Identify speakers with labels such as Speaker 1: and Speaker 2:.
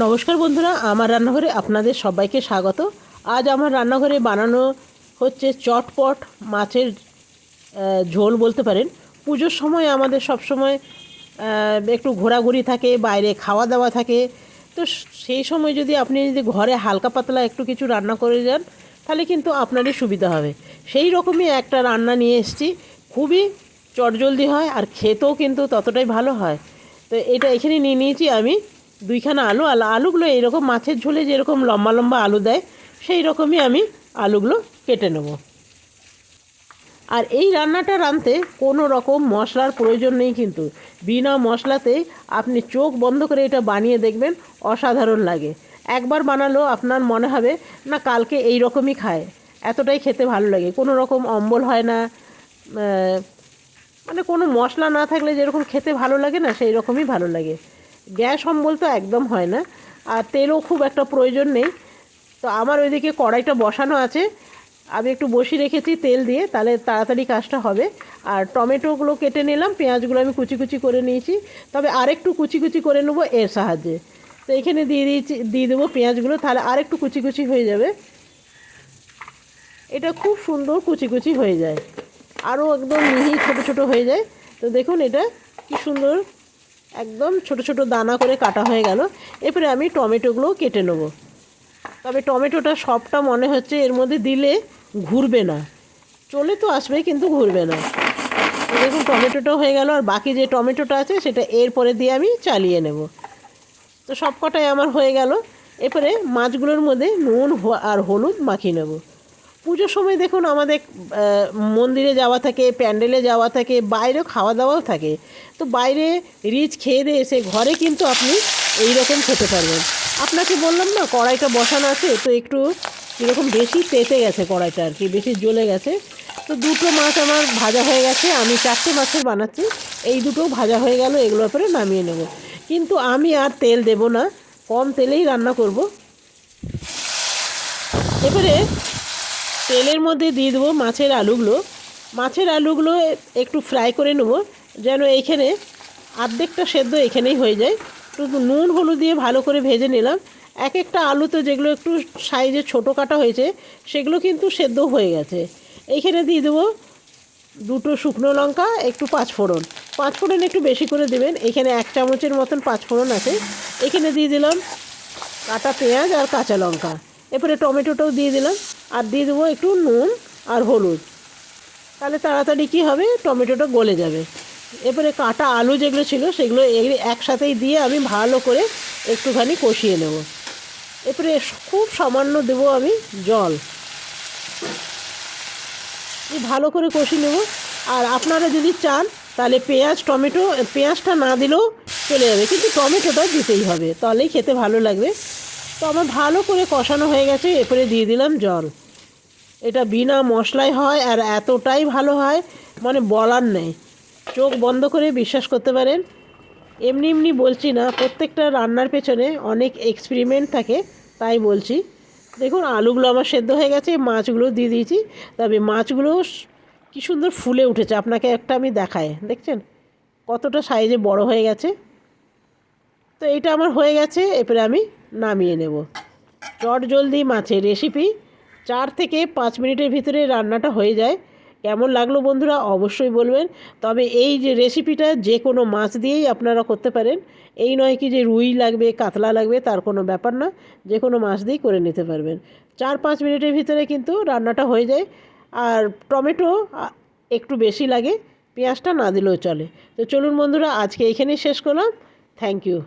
Speaker 1: নমস্কার বন্ধুরা, আমার রান্নাঘরে আপনাদের সবাইকে স্বাগত। আজ আমার রান্নাঘরে বানানো হচ্ছে চটপট মাছের ঝোল বলতে পারেন। পুজোর সময় আমাদের সব সময় একটু ঘোরাঘুরি থাকে, বাইরে খাওয়া দাওয়া থাকে। তো সেই সময় যদি আপনি যদি ঘরে হালকা পাতলা একটু কিছু রান্না করে যান, তাহলে কিন্তু আপনারই সুবিধা হবে। সেই রকমই একটা রান্না নিয়ে এসেছি। খুবই চটজলদি হয় আর খেতেও কিন্তু ততটাই ভালো হয়। তো এটা এখানে নিয়ে নিয়েছি আমি। দুইখানা আলু আর আলুগুলো এইরকম মাছের ঝোলে যেরকম লম্বা লম্বা আলু দেয় সেই রকমই আমি আলুগুলো কেটে নেব। আর এই রান্নাটা রাঁধতে কোনো রকম মশলার প্রয়োজন নেই কিন্তু। বিনা মশলাতে আপনি চোখ বন্ধ করে এটা বানিয়ে দেখবেন, অসাধারণ লাগে। একবার বানালো আপনার মনে হবে, না, কালকে এই রকমই খায়। এতটাই খেতে ভালো লাগে। কোনো রকম অম্বল হয় না মানে কোনো মশলা না থাকলে যেরকম খেতে ভালো লাগে না সেই রকমই ভালো লাগে। গ্যাস অম্বল তো একদম হয় না, আর তেলও খুব একটা প্রয়োজন নেই। তো আমার ওইদিকে কড়াইটা বসানো আছে, আমি একটু বসিয়ে রেখেছি তেল দিয়ে, তাহলে তাড়াতাড়ি কাজটা হবে। আর টমেটোগুলো কেটে নিলাম, পেঁয়াজগুলো আমি কুচি কুচি করে নিয়েছি। তবে আরেকটু কুচি কুচি করে নেব এর সাহায্যে। তো এখানে দিয়ে দিয়েছি, দিয়ে দেবো পেঁয়াজগুলো, তাহলে আরেকটু কুচি কুচি হয়ে যাবে। এটা খুব সুন্দর কুচি কুচি হয়ে যায়। আরও একদম মিহি ছোট ছোট হয়ে যায়। তো দেখুন এটা কি সুন্দর একদম ছোট ছোট দানা করে কাটা হয়ে গেল। এরপরে আমি টমেটোগুলো কেটে নেব। তবে টমেটোটা সবটা মনে হচ্ছে এর মধ্যে দিলে ঘুরবে না। চলে তো আসবে কিন্তু ঘুরবে না। দেখুন টমেটোটা হয়ে গেল আর বাকি যে টমেটোটা আছে সেটা এরপরে দিয়ে আমি চালিয়ে নেব। তো সব কটাই আমার হয়ে গেল। এরপরে মাছগুলোর মধ্যে নুন আর হলুদ মাখিয়ে নেব। পুজোর সময় দেখুন আমাদের মন্দিরে যাওয়া থাকে, প্যান্ডেলে যাওয়া থাকে বাইরেও খাওয়া দাওয়াও থাকে। তো বাইরে রিচ খেয়ে দিয়ে এসে ঘরে কিন্তু আপনি এই রকম খেতে পারবেন। আপনাকে বললাম না, কড়াইটা বসানো আছে, তো একটু কীরকম বেশি তেতে গেছে কড়াইটা আর কি, বেশি জ্বলে গেছে। তো দুটো মাছ আমার ভাজা হয়ে গেছে, আমি চারটে মাছের বানাচ্ছি, এই দুটো ভাজা হয়ে গেল, এগুলোর পরে নামিয়ে নেব। কিন্তু আমি আর তেল দেব না, কম তেলেই রান্না করব। এবারে তেলের মধ্যে দিয়ে দেবো মাছের আলুগুলো। মাছের আলুগুলো একটু ফ্রাই করে নেব, যেন এইখানে আর্ধেকটা সেদ্ধ এখানেই হয়ে যায়। শুধু নুন, হলুদ দিয়ে ভালো করে ভেজে নিলাম। এক একটা আলু তো যেগুলো একটু সাইজে ছোটো কাটা হয়েছে, সেগুলো কিন্তু সেদ্ধ হয়ে গেছে। এইখানে দিয়ে দেবো দুটো শুকনো লঙ্কা, একটু পাঁচফোড়ন। পাঁচফোড়ন একটু বেশি করে দেবেন, এখানে এক চামচের মতন পাঁচফোড়ন আছে। এখানে দিয়ে দিলাম কাটা পেঁয়াজ আর কাঁচা লঙ্কা। এরপরে টমেটোটাও দিয়ে দিলাম। আর দিয়ে দেবো একটু নুন আর হলুদ। তাহলে তাড়াতাড়ি কী হবে? টমেটোটা গলে যাবে। এরপরে কাটা আলু যেগুলো ছিল, সেগুলো একসাথেই দিয়ে আমি ভালো করে একটুখানি কষিয়ে নেব। এরপরে খুব সামান্য দেবো আমি জল। ভালো করে কষিয়ে নেব। আর আপনারা যদি চান, তাহলে পেঁয়াজ, টমেটো, পেঁয়াজটা না দিলেও চলে যাবে। কিন্তু টমেটোটা দিতেই হবে। তাহলেই খেতে ভালো লাগবে। তো আমার ভালো করে কষানো হয়ে গেছে, এরপরে দিয়ে দিলাম জল। এটা বিনা মশলায় হয় আর এতটাই ভালো হয় মানে বলার নেই। চোখ বন্ধ করে বিশ্বাস করতে পারেন। এমনি এমনি বলছি না, প্রত্যেকটা রান্নার পেছনে অনেক এক্সপেরিমেন্ট থাকে, তাই বলছি। দেখুন, আলুগুলো আমার সেদ্ধ হয়ে গেছে, মাছগুলো দিয়ে দিয়েছি। তবে মাছগুলো কি সুন্দর ফুলে উঠেছে, আপনাকে একটা আমি দেখাই, দেখছেন? কতটা সাইজে বড় হয়ে গেছে। তো এটা আমার হয়ে গেছে, এরপরে আমি নামিয়ে নেব। চট জলদি মাছের রেসিপি চার থেকে পাঁচ মিনিটের ভিতরে রান্নাটা হয়ে যায়। কেমন লাগল বন্ধুরা অবশ্যই বলবেন। তবে এই যে রেসিপিটা যে কোনো মাছ দিয়েই আপনারা করতে পারেন। এই নয় কি যে রুই লাগবে, কাতলা লাগবে, তার কোনো ব্যাপার না। যে কোনো মাছ দিয়েই করে নিতে পারবেন। চার পাঁচ মিনিটের ভিতরে কিন্তু রান্নাটা হয়ে যায়। আর টমেটো একটু বেশি লাগে, পেঁয়াজটা না দিলেও চলে। তো চলুন বন্ধুরা, আজকে এইখানেই শেষ করলাম। Thank you